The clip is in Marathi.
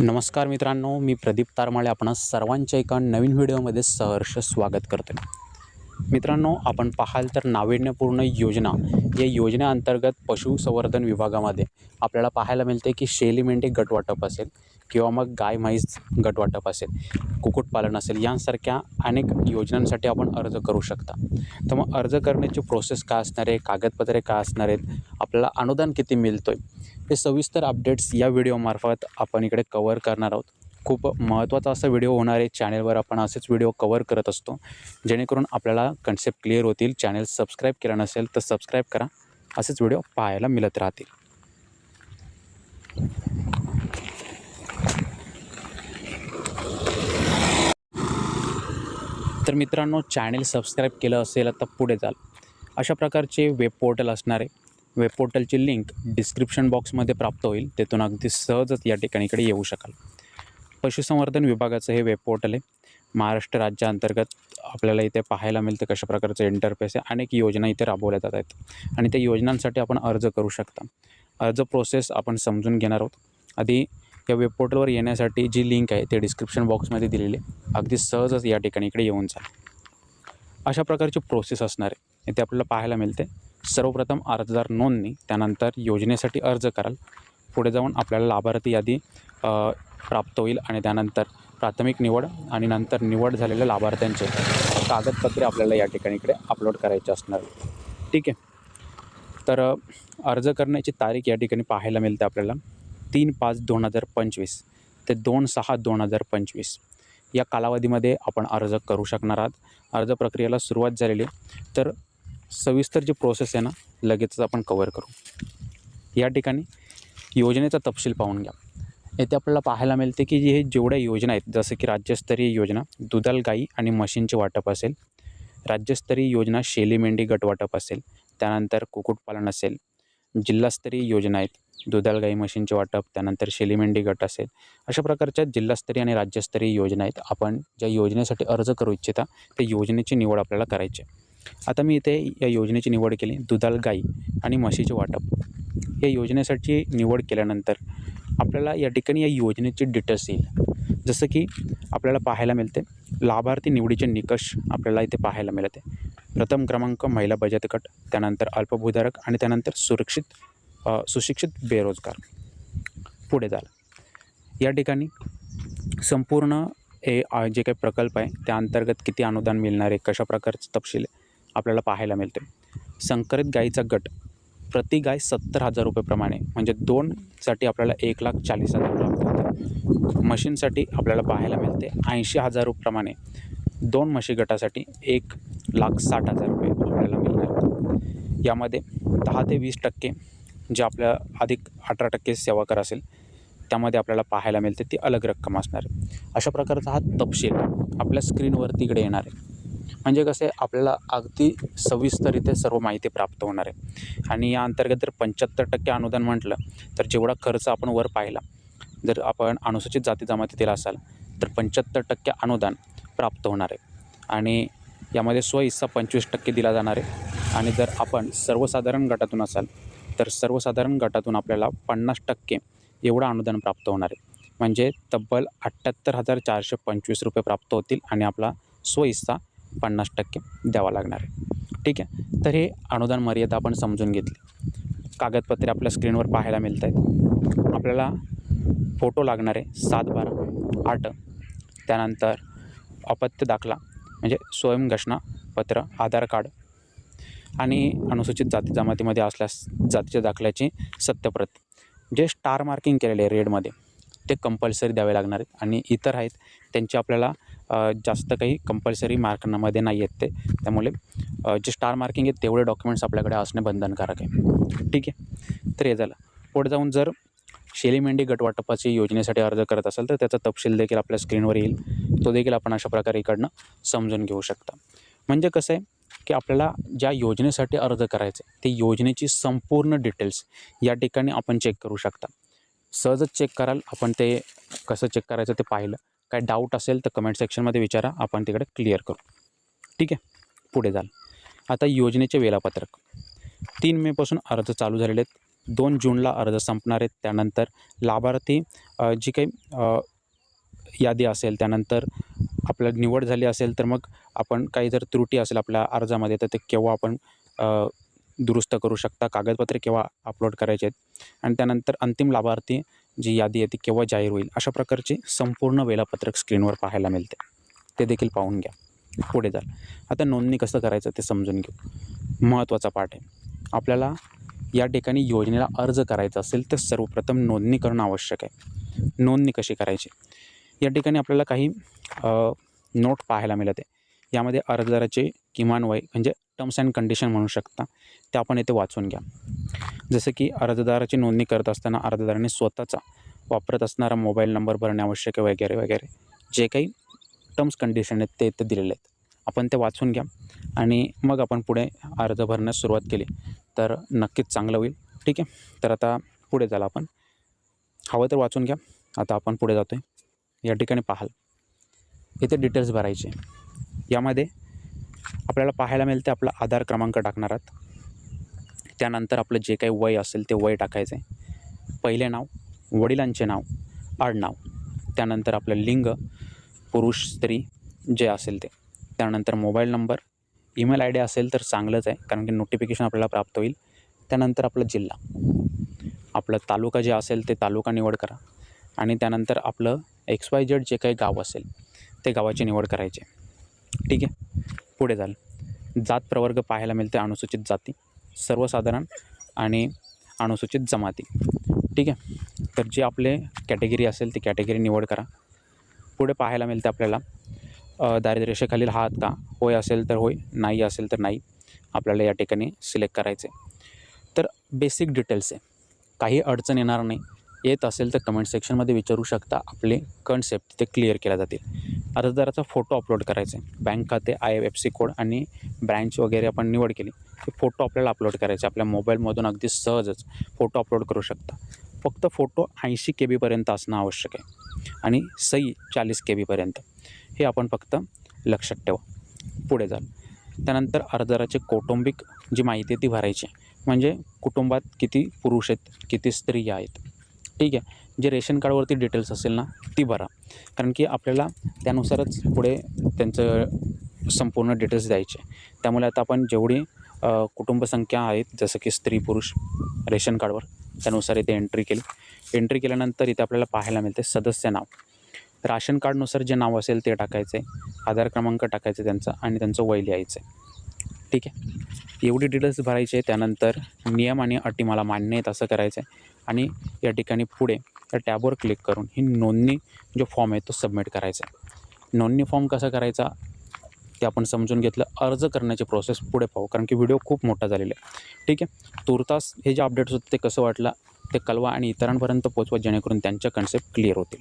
नमस्कार मित्रांनो मी प्रदीप तारमाळे. आपण सर्वांच्या एका नवीन व्हिडिओमध्ये सहर्ष स्वागत करतो मित्रांनो आपण पाहाल तर नाविन्यपूर्ण योजना. या योजनेअंतर्गत पशुसंवर्धन विभागामध्ये आपल्याला पाहायला मिळते की शेली मेंढी गटवाटप असेल किंवा मग गाय म्हैस गटवाटप असेल कुक्कुटपालन असेल यांसारख्या अनेक योजनांसाठी आपण अर्ज करू शकता. तर मग अर्ज करण्याची प्रोसेस काय असणार आहे? कागदपत्रे काय असणार आहेत? आपल्याला अनुदान किती मिळतो आहे हे सविस्तर अपडेट्स या व्हिडिओमार्फत आपण इकडे कवर करणार आहोत. खूप महत्त्वाचा असा व्हिडिओ होणार आहे. चॅनेलवर आपण असेच व्हिडिओ कवर करत असतो. जेणेकरून आपल्याला कन्सेप्ट क्लिअर होतील. चॅनेल सबस्क्राईब केलं नसेल तर सबस्क्राईब करा. असेच व्हिडिओ पाहायला मिळत राहतील. तर मित्रांनो चॅनेल सबस्क्राईब केलं असेल तर पुढे जाल. अशा प्रकारचे वेब पोर्टल असणार आहे. वेब पोर्टलची लिंक डिस्क्रिप्शन बॉक्समध्ये प्राप्त होईल. तेथून अगदी सहजच या ठिकाणीकडे येऊ शकाल. पशुसंवर्धन विभागाचं हे वेब पोर्टल आहे. महाराष्ट्र राज्याअंतर्गत आपल्याला इथे पाहायला मिळतं कशा प्रकारचं इंटरफेस आहे अनेक योजना इथे राबवल्या जात आहेत. आणि त्या योजनांसाठी आपण अर्ज करू शकता. अर्ज प्रोसेस आपण समजून घेणार आहोत. आधी या वेब पोर्टलवर येण्यासाठी जी लिंक आहे ते डिस्क्रिप्शन बॉक्समध्ये दिलेली आहे. अगदी सहजच या ठिकाणी इकडे येऊन जा अशा प्रकारची प्रोसेस असणार आहे. इथे आपल्याला पाहायला मिळते. सर्वप्रथम अर्जदार नोंदणी त्यानंतर योजनेसाठी अर्ज कराल. पुढे जाऊन आपल्याला लाभार्थी यादी प्राप्त होईल आणि त्यानंतर प्राथमिक निवड आणि नंतर निवड झालेल्या लाभार्थ्यांचे कागदपत्रे आपल्याला या ठिकाणी इकडे अपलोड करायचे असणार. ठीक आहे. तर अर्ज करण्याची तारीख या ठिकाणी पाहायला मिळते आपल्याला. तीन पाच दोन हजार पंचवीस ते दोन सहा दोन हजार पंचवीस. या कालावधीमध्ये आपण अर्ज करू शकणार आहात. अर्ज प्रक्रियेला सुरुवात झालेली तर सविस्तर जी प्रोसेस आहे ना लगेचच आपण कवर करू. या ठिकाणी योजनेचा तपशील पाहून घ्या. येथे आपल्याला पाहायला मिळते की हे जेवढ्या योजना आहेत जसं की राज्यस्तरीय योजना दुधाल गाई आणि म्हशींचे वाटप असेल राज्यस्तरीय योजना शेली मेंढी गट वाटप असेल त्यानंतर कुक्कुटपालन असेल जिल्हास्तरीय योजना आहेत दुधाल गाई म्हशींचे वाटप त्यानंतर शेली मेंढी गट असेल अशा प्रकारच्या जिल्हास्तरीय आणि राज्यस्तरीय योजना आहेत. आपण ज्या योजनेसाठी अर्ज करू इच्छिता त्या योजनेची निवड आपल्याला करायची आहे. आता मी इथे या योजनेची निवड केली दुधाल गाई आणि म्हशीचे वाटप. या योजनेसाठी निवड केल्यानंतर आपल्याला या ठिकाणी या योजनेचे डिटेल्स येईल. जसं की आपल्याला पाहायला मिळते लाभार्थी निवडीचे निकष आपल्याला इथे पाहायला मिळते. प्रथम क्रमांक महिला बचत गट त्यानंतर अल्पभूधारक आणि त्यानंतर सुरक्षित सुशिक्षित बेरोजगार. पुढे झालं या ठिकाणी संपूर्ण हे जे काही प्रकल्प आहे त्या अंतर्गत किती अनुदान मिळणार आहे कशा प्रकारचं तपशील आपल्याला पाहायला मिळते. संकरित गाईचा गट प्रति गाय सत्तर हजार रुपयेप्रमाणे म्हणजे दोनसाठी आपल्याला एक लाख चाळीस हजार प्राप्त म्हशींसाठी आपल्याला पाहायला मिळते ऐंशी हजार रुपयेप्रमाणे दोन म्हशी गटासाठी एक लाख साठ हजार रुपये आपल्याला मिळणार. यामध्ये दहा ते वीस टक्के जे आपल्या अधिक अठरा टक्के सेवा कर असेल त्यामध्ये आपल्याला पाहायला मिळते ती अलग रक्कम असणार. आहे अशा प्रकारचा हा तपशील आपल्या स्क्रीनवर तिकडे येणार आहे. म्हणजे कसं आहे आपल्याला अगदी सविस्तरित्या सर्व माहिती प्राप्त होणार आहे. आणि या अंतर्गत जर पंच्याहत्तर टक्के अनुदान म्हटलं तर जेवढा खर्च आपण वर पाहिला जर आपण अनुसूचित जाती जमातीतील असाल तर पंच्याहत्तर टक्के अनुदान प्राप्त होणार आहे. आणि यामध्ये स्वहिस्सा पंचवीस टक्के दिला जाणार आहे. आणि जर आपण सर्वसाधारण गटातून असाल तर सर्वसाधारण गटातून आपल्याला पन्नास टक्के एवढं अनुदान प्राप्त होणार आहे. म्हणजे तब्बल अठ्ठ्याहत्तर हजार चारशे पंचवीस रुपये प्राप्त होतील आणि आपला स्वहिस्सा पन्नास टक्के द्यावा लागणार आहे. ठीक आहे? तर हे अनुदान मर्यादा आपण समजून घेतली. कागदपत्रे आपल्या स्क्रीनवर पाहायला मिळत आहेत आपल्याला फोटो लागणार आहे सात बारा आठ. त्यानंतर अपत्य दाखला म्हणजे स्वयंघोषणा पत्र आधार कार्ड आणि अनुसूचित जाती जमातीमध्ये असल्यास जातीच्या दाखल्याची सत्यप्रत. जे स्टार मार्किंग केलेले आहे रेडमध्ये ते कंपल्सरी द्यावे लागणार आहेत आणि इतर आहेत त्यांची आपल्याला जास्त काही कंपल्सरी मार्कांमध्ये नाही आहेत ते. त्यामुळे जे स्टार मार्किंग आहेत तेवढे डॉक्युमेंट्स आपल्याकडे असणे बंधनकारक आहे. ठीक आहे? तर हे झालं. पुढे जाऊन जर शेली मेंढी गटवाटपाची योजनेसाठी अर्ज करत असाल तर त्याचा तपशील देखील आपल्या स्क्रीनवर येईल. तो देखील आपण अशा प्रकारे इकडनं समजून घेऊ शकता. म्हणजे कसं आहे की आपल्याला ज्या योजनेसाठी अर्ज करायचं आहे ते योजनेची संपूर्ण डिटेल्स या ठिकाणी आपण चेक करू शकता. सहजच चेक कराल आपण ते कसं चेक करायचं ते पाहिलं. काय डाऊट असेल तर कमेंट सेक्शनमध्ये विचारा. आपण तिकडे क्लिअर करू. ठीक आहे? पुढे जाल आता योजनेचे वेळापत्रक. तीन मेपासून अर्ज चालू झालेले आहेत. दोन जूनला अर्ज संपणार आहेत. त्यानंतर लाभार्थी जी काही यादी असेल त्यानंतर आपलं निवड झाली असेल तर मग आपण काही जर त्रुटी असेल आपल्या अर्जामध्ये तर ते केव्हा आपण दुरुस्त करू शकता? कागदपत्रे केव्हा अपलोड करायचे आहेत? आणि त्यानंतर अंतिम लाभार्थी जी यादी आहे ती केव्हा जाहीर होईल अशा प्रकारचे संपूर्ण वेळापत्रक स्क्रीनवर पाहायला मिळते. ते देखील पाहून घ्या. पुढे जाल. आता नोंदणी कसं करायचं ते समजून घेऊ. महत्त्वाचा पाठ आहे. आपल्याला या ठिकाणी योजनेला अर्ज करायचा असेल तर सर्वप्रथम नोंदणी करणं आवश्यक आहे. नोंदणी कशी करायची? या ठिकाणी आपल्याला काही नोट पाहायला मिळत. आहे यामध्ये अर्जदाराचे किमान वय म्हणजे टर्म्स अँड कंडिशन म्हणू शकता ते आपण येथे वाचून घ्या. जसं की अर्जदाराची नोंदणी करत असताना अर्जदाराने स्वतःचा वापरत असणारा मोबाईल नंबर भरणे आवश्यक आहे वगैरे वगैरे. जे काही टर्म्स कंडिशन आहेत ते इथे दिलेले आहेत. आपण ते वाचून घ्या. आणि मग आपण पुढे अर्ज भरण्यास सुरुवात केली तर नक्कीच चांगलं होईल. ठीक आहे? तर आता पुढे झालं आपण. हवं तर वाचून घ्या. आता आपण पुढे जातो आहे या ठिकाणी पाहाल. इथे डिटेल्स भरायचे. यामध्ये आपल्याला पाहायला मिळते आपला आधार क्रमांक टाकणार आहात. त्यानंतर आपलं जे काही वय असेल ते वय टाकायचं आहे पहिले नाव वडिलांचे नाव आडनाव. त्यानंतर आपलं लिंग पुरुष स्त्री जे असेल ते. त्यानंतर mobile number email I D असेल तर चांगलंच आहे कारण की नोटिफिकेशन आपल्याला प्राप्त होईल. त्यानंतर आपला जिल्हा. आपलं तालुका जे असेल ते तालुका निवड करा. आणि त्यानंतर आपलं एक्स वाय जेड जे काही गाव असेल ते गावाची निवड करायची ठीक आहे? पुढे जाल जात प्रवर्ग पाहायला मिळते अनुसूचित जाती. सर्वसाधारण आणि अनुसूचित जमाती. ठीक आहे? तर जे आपले कॅटेगरी असेल ती कॅटेगरी निवड करा. पुढे पाहायला मिळते आपल्याला दारिद्र्यरेषेखालील हात का होय असेल तर होय नाही असेल तर नाही आपल्याला या ठिकाणी सिलेक्ट करायचे तर बेसिक डिटेल्स आहे. काही अडचण येणार नाही. येत असेल तर कमेंट सेक्शनमध्ये विचारू शकता आपले कन्सेप्ट ते क्लिअर केल्या जातील. अर्जदाराचा फोटो अपलोड करायचा आहे बँक खाते आय एफ सी कोड आणि ब्रँच वगैरे आपण निवड केली ते फोटो आपल्याला अपलोड करायचे. आपल्या मोबाईलमधून अगदी सहजच फोटो अपलोड करू शकता. फक्त फोटो ऐंशी के बीपर्यंत असणं आवश्यक आहे आणि सई चाळीस के बीपर्यंत हे आपण फक्त लक्षात ठेवा. पुढे जाल. त्यानंतर अर्जदाराचे कौटुंबिक जी माहिती आहे ती भरायची आहे. म्हणजे कुटुंबात किती पुरुष आहेत किती स्त्रिया आहेत ठीक आहे. जे रेशन कार्डवरती डिटेल्स असेल ना ती भरा. कारण की आपल्याला त्यानुसारच पुढे त्यांचं संपूर्ण डिटेल्स द्यायचे. त्यामुळे आता आपण जेवढी कुटुंबसंख्या आहेत जसं की स्त्री पुरुष रेशन कार्डवर त्यानुसार इथे एंट्री केली. एंट्री केल्यानंतर इथे आपल्याला पाहायला मिळते सदस्य नाव. राशन कार्डनुसार जे नाव असेल ते टाकायचे आधार क्रमांक टाकायचं त्यांचा आणि त्यांचं वय लिहायचं. आहे ठीक आहे. एवढी डिटेल्स भरायचे त्यानंतर नियम आणि अटी मला मान्य आहेत असं करायचं आहे आणि या ठिकाणी पुढे या टॅबवर क्लिक करून ही नोंदणी जो फॉर्म आहे तो सबमिट करायचा आहे. नोंदणी फॉर्म कसा करायचा? ते आपण समजून घेतलं. अर्ज करण्याची प्रोसेस पुढे पाहू कारण की व्हिडिओ खूप मोठा झालेला आहे. ठीक आहे? तुर्तास हे जे अपडेट्स होते ते कसं वाटलं? ते कळवा आणि इतरांपर्यंत पोचवा जेणेकरून त्यांच्या कन्सेप्ट क्लिअर होतील.